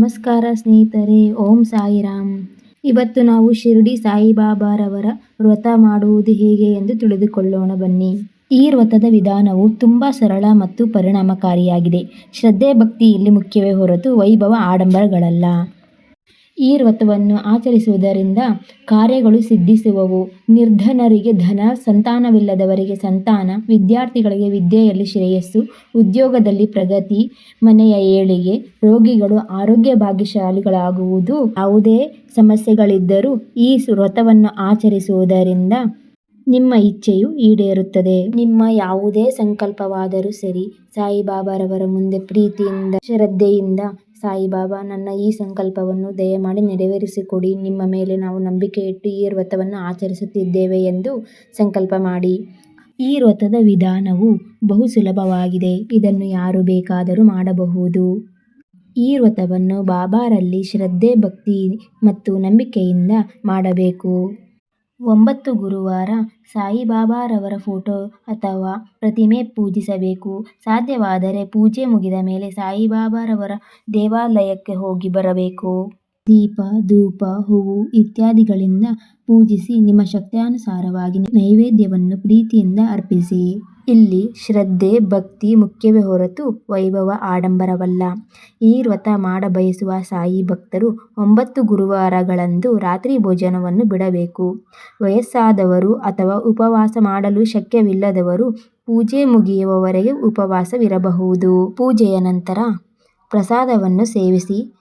ನಮಸ್ಕಾರ ಸ್ನೇಹಿತರೆ, ಓಂ ಸಾಯಿರಾಮ್. ಇವತ್ತು ನಾವು ಶಿರಡಿ ಸಾಯಿಬಾಬಾರವರ ವ್ರತ ಮಾಡುವುದು ಹೇಗೆ ಎಂದು ತಿಳಿದುಕೊಳ್ಳೋಣ ಬನ್ನಿ. ಈ ವ್ರತದ ವಿಧಾನವು ತುಂಬ ಸರಳ ಮತ್ತು ಪರಿಣಾಮಕಾರಿಯಾಗಿದೆ. ಶ್ರದ್ಧೆ ಭಕ್ತಿ ಇಲ್ಲಿ ಮುಖ್ಯವೇ ಹೊರತು ವೈಭವ ಆಡಂಬರಗಳಲ್ಲ. ಈ ವ್ರತವನ್ನು ಆಚರಿಸುವುದರಿಂದ ಕಾರ್ಯಗಳು ಸಿದ್ಧಿಸುವವು. ನಿರ್ಧನರಿಗೆ ಧನ, ಸಂತಾನವಿಲ್ಲದವರಿಗೆ ಸಂತಾನ, ವಿದ್ಯಾರ್ಥಿಗಳಿಗೆ ವಿದ್ಯೆಯಲ್ಲಿ ಶ್ರೇಯಸ್ಸು, ಉದ್ಯೋಗದಲ್ಲಿ ಪ್ರಗತಿ, ಮನೆಯ ಏಳಿಗೆ ರೋಗಿಗಳು ಆರೋಗ್ಯ ಭಾಗ್ಯಶಾಲಿಗಳಾಗುವುದು. ಯಾವುದೇ ಸಮಸ್ಯೆಗಳಿದ್ದರೂ ಈ ವ್ರತವನ್ನು ಆಚರಿಸುವುದರಿಂದ ನಿಮ್ಮ ಇಚ್ಛೆಯು ಈಡೇರುತ್ತದೆ. ನಿಮ್ಮ ಯಾವುದೇ ಸಂಕಲ್ಪವಾದರೂ ಸರಿ, ಸಾಯಿಬಾಬಾರವರ ಮುಂದೆ ಪ್ರೀತಿಯಿಂದ, ಶ್ರದ್ಧೆಯಿಂದ ಸಾಯಿಬಾಬಾ, ನನ್ನ ಈ ಸಂಕಲ್ಪವನ್ನು ದಯಮಾಡಿ ನೆರವೇರಿಸಿಕೊಡಿ. ನಿಮ್ಮ ಮೇಲೆ ನಾವು ನಂಬಿಕೆ ಇಟ್ಟು ಈ ವ್ರತವನ್ನು ಆಚರಿಸುತ್ತಿದ್ದೇವೆ ಎಂದು ಸಂಕಲ್ಪ ಮಾಡಿ. ಈ ವ್ರತದ ವಿಧಾನವು ಬಹು ಸುಲಭವಾಗಿದೆ. ಇದನ್ನು ಯಾರು ಬೇಕಾದರೂ ಮಾಡಬಹುದು. ಈ ವ್ರತವನ್ನು ಬಾಬಾರಲ್ಲಿ ಶ್ರದ್ಧೆ, ಭಕ್ತಿ ಮತ್ತು ನಂಬಿಕೆಯಿಂದ ಮಾಡಬೇಕು. ಒಂಬತ್ತು ಗುರುವಾರ ಸಾಯಿಬಾಬಾರವರ ಫೋಟೋ ಅಥವಾ ಪ್ರತಿಮೆ ಪೂಜಿಸಬೇಕು. ಸಾಧ್ಯವಾದರೆ ಪೂಜೆ ಮುಗಿದ ಮೇಲೆ ಸಾಯಿಬಾಬಾರವರ ದೇವಾಲಯಕ್ಕೆ ಹೋಗಿ ಬರಬೇಕು. ದೀಪ, ಧೂಪ, ಹೂವು ಇತ್ಯಾದಿಗಳಿಂದ ಪೂಜಿಸಿ ನಿಮ್ಮ ಶಕ್ತ್ಯಾನುಸಾರವಾಗಿ ನೈವೇದ್ಯವನ್ನು ಪ್ರೀತಿಯಿಂದ ಅರ್ಪಿಸಿ. ಇಲ್ಲಿ ಶ್ರದ್ಧೆ, ಭಕ್ತಿ ಮುಖ್ಯವೇ ಹೊರತು ವೈಭವ ಆಡಂಬರವಲ್ಲ. ಈ ವ್ರತ ಮಾಡಬಯಸುವ ಸಾಯಿ ಭಕ್ತರು ಒಂಬತ್ತು ಗುರುವಾರಗಳಂದು ರಾತ್ರಿ ಭೋಜನವನ್ನು ಬಿಡಬೇಕು. ವಯಸ್ಸಾದವರು ಅಥವಾ ಉಪವಾಸ ಮಾಡಲು ಶಕ್ಯವಿಲ್ಲದವರು ಪೂಜೆ ಮುಗಿಯುವವರೆಗೆ ಉಪವಾಸವಿರಬಹುದು. ಪೂಜೆಯ ನಂತರ ಪ್ರಸಾದವನ್ನು ಸೇವಿಸಿ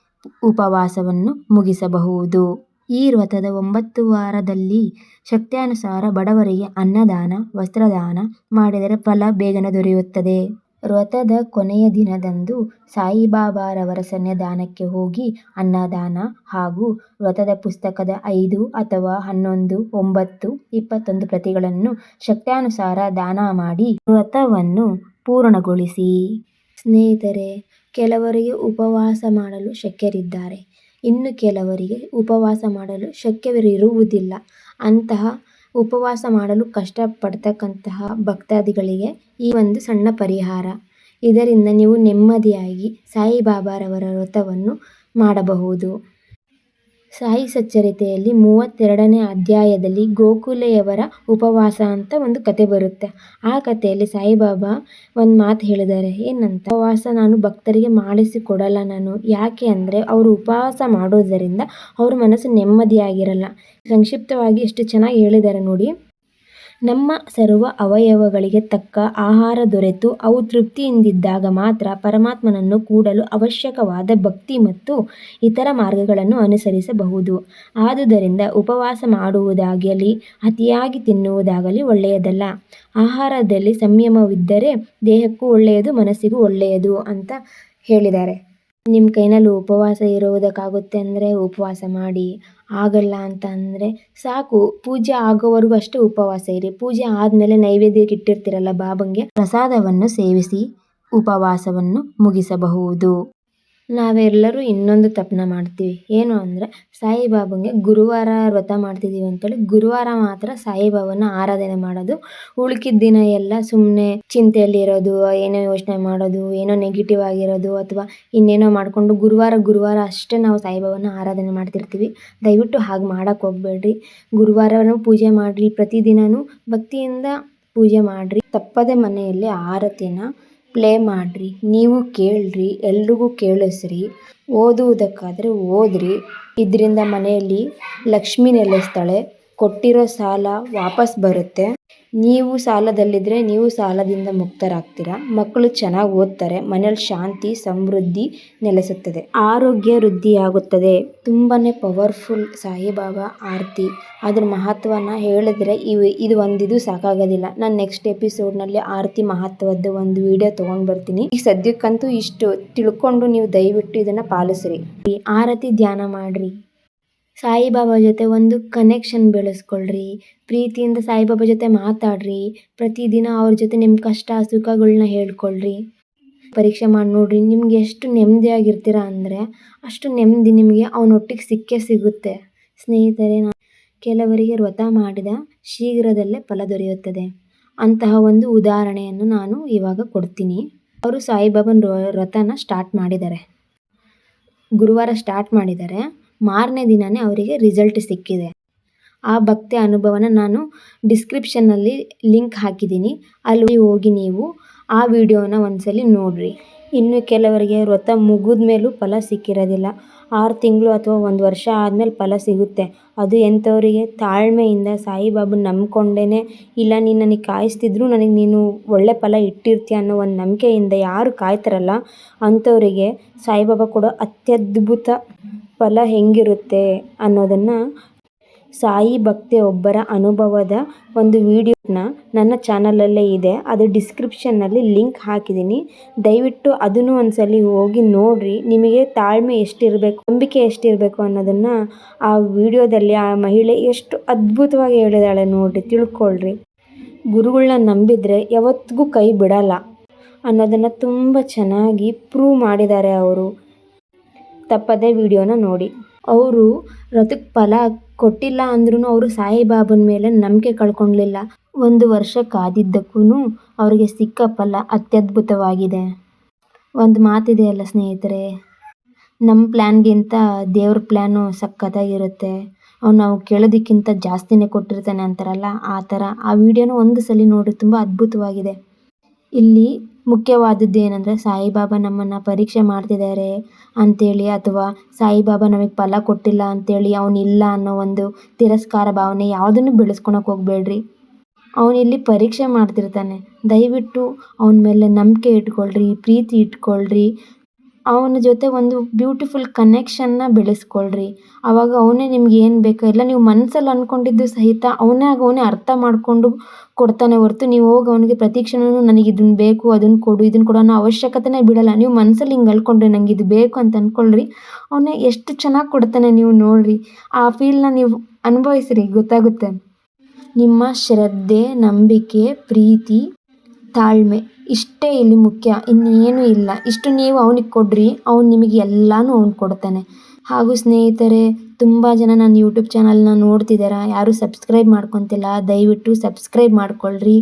ಉಪವಾಸವನ್ನು ಮುಗಿಸಬಹುದು. ಈ ವ್ರತದ ಒಂಬತ್ತು ವಾರದಲ್ಲಿ ಶಕ್ತ್ಯಾನುಸಾರ ಬಡವರಿಗೆ ಅನ್ನದಾನ, ವಸ್ತ್ರದಾನ ಮಾಡಿದರೆ ಫಲ ಬೇಗನೆ ದೊರೆಯುತ್ತದೆ. ವ್ರತದ ಕೊನೆಯ ದಿನದಂದು ಸಾಯಿಬಾಬಾರವರ ಸನ್ನಿಧಾನಕ್ಕೆ ಹೋಗಿ ಅನ್ನದಾನ ಹಾಗೂ ವ್ರತದ ಪುಸ್ತಕದ ಐದು ಅಥವಾ ಹನ್ನೊಂದು, ಒಂಬತ್ತು, ಇಪ್ಪತ್ತೊಂದು ಪ್ರತಿಗಳನ್ನು ಶಕ್ತ್ಯಾನುಸಾರ ದಾನ ಮಾಡಿ ವ್ರತವನ್ನು ಪೂರ್ಣಗೊಳಿಸಿ. ಸ್ನೇಹಿತರೆ, ಕೆಲವರಿಗೆ ಉಪವಾಸ ಮಾಡಲು ಶಕ್ಯರಿದ್ದಾರೆ. ಇನ್ನು ಕೆಲವರಿಗೆ ಉಪವಾಸ ಮಾಡಲು ಶಕ್ಯವಿರುವುದಿಲ್ಲ. ಅಂತಹ ಉಪವಾಸ ಮಾಡಲು ಕಷ್ಟಪಡ್ತಕ್ಕಂತಹ ಭಕ್ತಾದಿಗಳಿಗೆ ಈ ಒಂದು ಸಣ್ಣ ಪರಿಹಾರ. ಇದರಿಂದ ನೀವು ನೆಮ್ಮದಿಯಾಗಿ ಸಾಯಿಬಾಬಾರವರ ವ್ರತವನ್ನು ಮಾಡಬಹುದು. ಸಾಯಿ ಸಚ್ಚರಿತೆಯಲ್ಲಿ ಮೂವತ್ತೆರಡನೇ ಅಧ್ಯಾಯದಲ್ಲಿ ಗೋಕುಲೆಯವರ ಉಪವಾಸ ಅಂತ ಒಂದು ಕತೆ ಬರುತ್ತೆ. ಆ ಕಥೆಯಲ್ಲಿ ಸಾಯಿಬಾಬಾ ಒಂದು ಮಾತು ಹೇಳಿದ್ದಾರೆ. ಏನಂತ? ಉಪವಾಸ ನಾನು ಭಕ್ತರಿಗೆ ಮಾಡಿಸಿಕೊಡಲ್ಲ ನಾನು. ಯಾಕೆ ಅಂದರೆ ಅವರು ಉಪವಾಸ ಮಾಡೋದರಿಂದ ಅವ್ರ ಮನಸ್ಸು ನೆಮ್ಮದಿಯಾಗಿರಲ್ಲ. ಸಂಕ್ಷಿಪ್ತವಾಗಿ ಎಷ್ಟು ಚೆನ್ನಾಗಿ ಹೇಳಿದ್ದಾರೆ ನೋಡಿ. ನಮ್ಮ ಸರ್ವ ಅವಯವಗಳಿಗೆ ತಕ್ಕ ಆಹಾರ ದೊರೆತು, ಅವು ತೃಪ್ತಿಯಿಂದಿದ್ದಾಗ ಮಾತ್ರ ಪರಮಾತ್ಮನನ್ನು ಕೂಡಲು ಅವಶ್ಯಕವಾದ ಭಕ್ತಿ ಮತ್ತು ಇತರ ಮಾರ್ಗಗಳನ್ನು ಅನುಸರಿಸಬಹುದು. ಆದುದರಿಂದ ಉಪವಾಸ ಮಾಡುವುದಾಗಲಿ, ಅತಿಯಾಗಿ ತಿನ್ನುವುದಾಗಲಿ ಒಳ್ಳೆಯದಲ್ಲ. ಆಹಾರದಲ್ಲಿ ಸಂಯಮವಿದ್ದರೆ ದೇಹಕ್ಕೂ ಒಳ್ಳೆಯದು, ಮನಸ್ಸಿಗೂ ಒಳ್ಳೆಯದು ಅಂತ ಹೇಳಿದ್ದಾರೆ. ನಿಮ್ಮ ಕೈನಲ್ಲಿ ಉಪವಾಸ ಇರುವುದಕ್ಕಾಗುತ್ತೆ ಅಂದರೆ ಉಪವಾಸ ಮಾಡಿ, ಆಗಲ್ಲ ಅಂತ ಅಂದರೆ ಸಾಕು. ಪೂಜೆ ಆಗೋವರೆಗೂ ಅಷ್ಟೇ ಉಪವಾಸ ಇರಿ. ಪೂಜೆ ಆದಮೇಲೆ ನೈವೇದ್ಯಕ್ಕೆ ಇಟ್ಟಿರ್ತೀರಲ್ಲ ಬಾಬಂಗೆ, ಪ್ರಸಾದವನ್ನು ಸೇವಿಸಿ ಉಪವಾಸವನ್ನು ಮುಗಿಸಬಹುದು. ನಾವೆಲ್ಲರೂ ಇನ್ನೊಂದು ತಪ್ಪನ್ನ ಮಾಡ್ತೀವಿ. ಏನು ಅಂದರೆ, ಸಾಯಿಬಾಬಂಗೆ ಗುರುವಾರ ವ್ರತ ಮಾಡ್ತಿದ್ದೀವಿ ಅಂತೇಳಿ, ಗುರುವಾರ ಮಾತ್ರ ಸಾಯಿಬಾಬಾನ ಆರಾಧನೆ ಮಾಡೋದು. ಉಳ್ಕಿದ ದಿನ ಎಲ್ಲ ಸುಮ್ಮನೆ ಚಿಂತೆಯಲ್ಲಿ ಇರೋದು ಏನೋ ಯೋಚನೆ ಮಾಡೋದು, ಏನೋ ನೆಗೆಟಿವ್ ಆಗಿರೋದು ಅಥವಾ ಇನ್ನೇನೋ ಮಾಡಿಕೊಂಡು ಗುರುವಾರ ಗುರುವಾರ ಅಷ್ಟೇ ನಾವು ಸಾಯಿಬಾಬಾನ ಆರಾಧನೆ ಮಾಡ್ತಿರ್ತೀವಿ. ದಯವಿಟ್ಟು ಹಾಗೆ ಮಾಡೋಕ್ಕೆ ಹೋಗಬೇಡ್ರಿ. ಗುರುವಾರನೂ ಪೂಜೆ ಮಾಡಿರಿ ಪ್ರತಿದಿನವೂ ಭಕ್ತಿಯಿಂದ ಪೂಜೆ ಮಾಡಿರಿ. ತಪ್ಪದೆ ಮನೆಯಲ್ಲಿ ಆರತಿನ ಪ್ಲೇ ಮಾಡಿರಿ, ನೀವು ಕೇಳಿರಿ, ಎಲ್ರಿಗೂ ಕೇಳಿಸ್ರಿ. ಓದುವುದಕ್ಕಾದರೆ ಓದಿರಿ. ಇದರಿಂದ ಮನೆಯಲ್ಲಿ ಲಕ್ಷ್ಮಿ ನೆಲೆಸ್ತಾಳೆ. ಕೊಟ್ಟಿರೋ ಸಾಲ ವಾಪಸ್ ಬರುತ್ತೆ. ನೀವು ಸಾಲದಲ್ಲಿದ್ದರೆ ನೀವು ಸಾಲದಿಂದ ಮುಕ್ತರಾಗ್ತೀರ? ಮಕ್ಕಳು ಚೆನ್ನಾಗಿ ಓದ್ತಾರೆ, ಮನೇಲಿ ಶಾಂತಿ, ಸಮೃದ್ಧಿ ನೆಲೆಸುತ್ತದೆ, ಆರೋಗ್ಯ ವೃದ್ಧಿಯಾಗುತ್ತದೆ. ತುಂಬಾ ಪವರ್ಫುಲ್ ಸಾಯಿಬಾಬಾ ಆರತಿ. ಅದ್ರ ಮಹತ್ವನ ಹೇಳಿದ್ರೆ ಇವು, ಇದು ಒಂದಿದು ಸಾಕಾಗೋದಿಲ್ಲ. ನಾನು ನೆಕ್ಸ್ಟ್ ಎಪಿಸೋಡ್ನಲ್ಲಿ ಆರತಿ ಮಹತ್ವದ ಒಂದು ವಿಡಿಯೋ ತೊಗೊಂಡು ಬರ್ತೀನಿ ಈಗ ಸದ್ಯಕ್ಕಂತೂ ಇಷ್ಟು. ತಿಳ್ಕೊಂಡು ನೀವು ದಯವಿಟ್ಟು ಇದನ್ನು ಪಾಲಿಸ್ರಿ. ಆರತಿ ಧ್ಯಾನ ಮಾಡಿರಿ. ಸಾಯಿಬಾಬಾ ಜೊತೆ ಒಂದು ಕನೆಕ್ಷನ್ ಬೆಳೆಸ್ಕೊಳ್ರಿ. ಪ್ರೀತಿಯಿಂದ ಸಾಯಿಬಾಬಾ ಜೊತೆ ಮಾತಾಡ್ರಿ. ಪ್ರತಿದಿನ ಅವ್ರ ಜೊತೆ ನಿಮ್ಮ ಕಷ್ಟ ಸುಖಗಳನ್ನ ಹೇಳ್ಕೊಳ್ರಿ. ಪರೀಕ್ಷೆ ಮಾಡಿ ನೋಡ್ರಿ, ನಿಮ್ಗೆ ಎಷ್ಟು ನೆಮ್ಮದಿಯಾಗಿರ್ತೀರ ಅಂದರೆ ಅಷ್ಟು ನೆಮ್ಮದಿ ನಿಮಗೆ ಅವನೊಟ್ಟಿಗೆ ಸಿಕ್ಕೇ ಸಿಗುತ್ತೆ. ಸ್ನೇಹಿತರೆ ಕೆಲವರಿಗೆ ವ್ರತ ಮಾಡಿದ ಶೀಘ್ರದಲ್ಲೇ ಫಲ ದೊರೆಯುತ್ತದೆ. ಅಂತಹ ಒಂದು ಉದಾಹರಣೆಯನ್ನು ನಾನು ಇವಾಗ ಕೊಡ್ತೀನಿ. ಅವರು ಸಾಯಿಬಾಬನ ವ್ರತನ ಸ್ಟಾರ್ಟ್ ಮಾಡಿದ್ದಾರೆ ಗುರುವಾರ ಸ್ಟಾರ್ಟ್ ಮಾಡಿದ್ದಾರೆ ಮಾರನೇ ದಿನವೇ ಅವರಿಗೆ ರಿಸಲ್ಟ್ ಸಿಕ್ಕಿದೆ. ಆ ಭಕ್ತಿ ಅನುಭವನ ನಾನು ಡಿಸ್ಕ್ರಿಪ್ಷನ್ನಲ್ಲಿ ಲಿಂಕ್ ಹಾಕಿದ್ದೀನಿ. ಅಲ್ಲಿ ಹೋಗಿ ನೀವು ಆ ವಿಡಿಯೋನ ಒಂದ್ಸಲಿ ನೋಡಿರಿ. ಇನ್ನು ಕೆಲವರಿಗೆ ವ್ರತ ಮುಗಿದ ಮೇಲೂ ಫಲ ಸಿಕ್ಕಿರೋದಿಲ್ಲ. ಆರು ತಿಂಗಳು ಅಥವಾ ಒಂದು ವರ್ಷ ಆದಮೇಲೆ ಫಲ ಸಿಗುತ್ತೆ. ಅದು ಎಂಥವರಿಗೆ ತಾಳ್ಮೆಯಿಂದ ಸಾಯಿಬಾಬನ ನಂಬ್ಕೊಂಡೇ ಇಲ್ಲ, ನೀನು ನನಗೆ ಕಾಯಿಸ್ತಿದ್ರು ನನಗೆ ನೀನು ಒಳ್ಳೆ ಫಲ ಇಟ್ಟಿರ್ತೀಯ ಅನ್ನೋ ಒಂದು ನಂಬಿಕೆಯಿಂದ ಯಾರು ಕಾಯ್ತಾರಲ್ಲ, ಅಂಥವರಿಗೆ ಸಾಯಿಬಾಬಾ ಕೊಡೋ ಅತ್ಯದ್ಭುತ ಫಲ ಹೆಂಗಿರುತ್ತೆ ಅನ್ನೋದನ್ನು ಸಾಯಿ ಭಕ್ತೆ ಒಬ್ಬರ ಅನುಭವದ ಒಂದು ವಿಡಿಯೋನ ನನ್ನ ಚಾನಲಲ್ಲೇ ಇದೆ. ಅದು ಡಿಸ್ಕ್ರಿಪ್ಷನ್ನಲ್ಲಿ ಲಿಂಕ್ ಹಾಕಿದ್ದೀನಿ. ದಯವಿಟ್ಟು ಅದನ್ನು ಒಂದ್ಸಲಿ ಹೋಗಿ ನೋಡಿರಿ. ನಿಮಗೆ ತಾಳ್ಮೆ ಎಷ್ಟಿರಬೇಕು, ನಂಬಿಕೆ ಎಷ್ಟಿರಬೇಕು ಅನ್ನೋದನ್ನು ಆ ವಿಡಿಯೋದಲ್ಲಿ ಆ ಮಹಿಳೆ ಎಷ್ಟು ಅದ್ಭುತವಾಗಿ ಹೇಳಿದಾಳೆ ನೋಡಿರಿ, ತಿಳ್ಕೊಳ್ರಿ. ಗುರುಗಳನ್ನ ನಂಬಿದರೆ ಯಾವತ್ತಿಗೂ ಕೈ ಬಿಡಲ್ಲ ಅನ್ನೋದನ್ನು ತುಂಬ ಚೆನ್ನಾಗಿ ಪ್ರೂವ್ ಮಾಡಿದ್ದಾರೆ ಅವರು. ತಪ್ಪದೇ ವಿಡಿಯೋನ ನೋಡಿ. ಅವರು ರಥಕ್ಕೆ ಫಲ ಕೊಟ್ಟಿಲ್ಲ ಅಂದ್ರೂ ಅವರು ಸಾಯಿಬಾಬನ ಮೇಲೆ ನಂಬಿಕೆ ಕಳ್ಕೊಳ್ಲಿಲ್ಲ ಒಂದು ವರ್ಷ ಕಾದಿದ್ದಕ್ಕೂ ಅವರಿಗೆ ಸಿಕ್ಕ ಫಲ ಅತ್ಯದ್ಭುತವಾಗಿದೆ. ಒಂದು ಮಾತಿದೆಯಲ್ಲ ಸ್ನೇಹಿತರೆ ನಮ್ಮ ಪ್ಲ್ಯಾನ್ಗಿಂತ ದೇವ್ರ ಪ್ಲ್ಯಾನು ಸಖತ್ತಾಗಿರುತ್ತೆ. ಅವ್ನು ನಾವು ಕೇಳೋದಕ್ಕಿಂತ ಜಾಸ್ತಿನೇ ಕೊಟ್ಟಿರ್ತಾನೆ ಅಂತಾರಲ್ಲ, ಆ ಥರ. ಆ ವಿಡಿಯೋನ ಒಂದು ಸಲ ನೋಡಿ ತುಂಬ ಅದ್ಭುತವಾಗಿದೆ. ಇಲ್ಲಿ ಮುಖ್ಯವಾದದ್ದು ಏನಂದ್ರೆ ಸಾಯಿಬಾಬಾ ನಮ್ಮನ್ನು ಪರೀಕ್ಷೆ ಮಾಡ್ತಿದ್ದಾರೆ ಅಂತೇಳಿ ಅಥವಾ ಸಾಯಿಬಾಬಾ ನಮಗೆ ಫಲ ಕೊಟ್ಟಿಲ್ಲ ಅಂತೇಳಿ ಅವನಿಲ್ಲ ಅನ್ನೋ ಒಂದು ತಿರಸ್ಕಾರ ಭಾವನೆ ಯಾವುದನ್ನು ಬೆಳೆಸ್ಕೊಳಕ್ಕೆ ಹೋಗಬೇಡ್ರಿ. ಅವನಿಲ್ಲಿ ಪರೀಕ್ಷೆ ಮಾಡ್ತಿರ್ತಾನೆ. ದಯವಿಟ್ಟು ಅವನ ಮೇಲೆ ನಂಬಿಕೆ ಇಟ್ಕೊಳ್ರಿ, ಪ್ರೀತಿ ಇಟ್ಕೊಳ್ರಿ ಅವನ ಜೊತೆ ಒಂದು ಬ್ಯೂಟಿಫುಲ್ ಕನೆಕ್ಷನ್ನ ಬೆಳೆಸ್ಕೊಳ್ರಿ. ಆವಾಗ ಅವನೇ ನಿಮ್ಗೆ ಏನು ಬೇಕೋ ಎಲ್ಲ ನೀವು ಮನಸ್ಸಲ್ಲಿ ಅಂದ್ಕೊಂಡಿದ್ದು ಸಹಿತ ಅವನೇ ಆಗ ಅವನೇ ಅರ್ಥ ಮಾಡಿಕೊಂಡು ಕೊಡ್ತಾನೆ ಹೊರ್ತು ನೀವು ಹೋಗಿ ಅವನಿಗೆ ಪ್ರತಿ ಕ್ಷಣವೂ ನನಗೆ ಇದನ್ನು ಬೇಕು ಅದನ್ನು ಕೊಡು ಇದನ್ನು ಕೊಡು ಅನ್ನೋ ಅವಶ್ಯಕತೆನೇ ಬಿಡಲ್ಲ. ನೀವು ಮನಸ್ಸಲ್ಲಿ ಹಿಂಗೆ ಅಳ್ಕೊಂಡ್ರೆ ನಂಗೆ ಇದು ಬೇಕು ಅಂತ ಅಂದ್ಕೊಳ್ರಿ ಅವನೇ ಎಷ್ಟು ಚೆನ್ನಾಗಿ ಕೊಡ್ತಾನೆ ನೀವು ನೋಡಿರಿ. ಆ ಫೀಲ್ನ ನೀವು ಅನುಭವಿಸ್ರಿ, ಗೊತ್ತಾಗುತ್ತೆ. ನಿಮ್ಮ ಶ್ರದ್ಧೆ, ನಂಬಿಕೆ, ಪ್ರೀತಿ, ತಾಳ್ಮೆ. ಇಷ್ಟೇ ಇಲ್ಲಿ ಮುಖ್ಯ, ಇನ್ನೇನು ಇಲ್ಲ. ಇಷ್ಟು ನೀವು ಅವನಿಗೆ ಕೊಡ್ರಿ, ಅವ್ನು ನಿಮಗೆ ಎಲ್ಲಾನು ಅವ್ನು ಕೊಡ್ತಾನೆ. ಹಾಗೂ ಸ್ನೇಹಿತರೆ, ತುಂಬ ಜನ ನನ್ನ ಯೂಟ್ಯೂಬ್ ಚಾನಲ್ನ ನೋಡ್ತಿದ್ದೀರಾ ಯಾರೂ ಸಬ್ಸ್ಕ್ರೈಬ್ ಮಾಡ್ಕೊತಿಲ್ಲ, ದಯವಿಟ್ಟು ಸಬ್ಸ್ಕ್ರೈಬ್ ಮಾಡ್ಕೊಳ್ರಿ.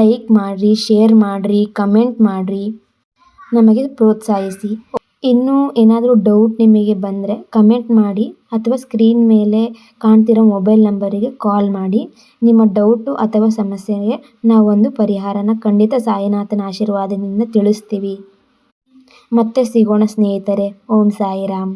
ಲೈಕ್ ಮಾಡಿರಿ ಶೇರ್ ಮಾಡಿರಿ ಕಮೆಂಟ್ ಮಾಡಿರಿ. ನಮಗೆ ಪ್ರೋತ್ಸಾಹಿಸಿ. ಇನ್ನೂ ಏನಾದರೂ ಡೌಟ್ ನಿಮಗೆ ಬಂದರೆ ಕಮೆಂಟ್ ಮಾಡಿ ಅಥವಾ ಸ್ಕ್ರೀನ್ ಮೇಲೆ ಕಾಣ್ತಿರೋ ಮೊಬೈಲ್ ನಂಬರಿಗೆ ಕಾಲ್ ಮಾಡಿ. ನಿಮ್ಮ ಡೌಟು ಅಥವಾ ಸಮಸ್ಯೆಗೆ ನಾವೊಂದು ಪರಿಹಾರನ ಖಂಡಿತ ಸಾಯಿನಾಥನ ಆಶೀರ್ವಾದದಿಂದ ತಿಳಿಸ್ತೀವಿ. ಮತ್ತೆ ಸಿಗೋಣ ಸ್ನೇಹಿತರೆ. ಓಂ ಸಾಯಿರಾಮ್.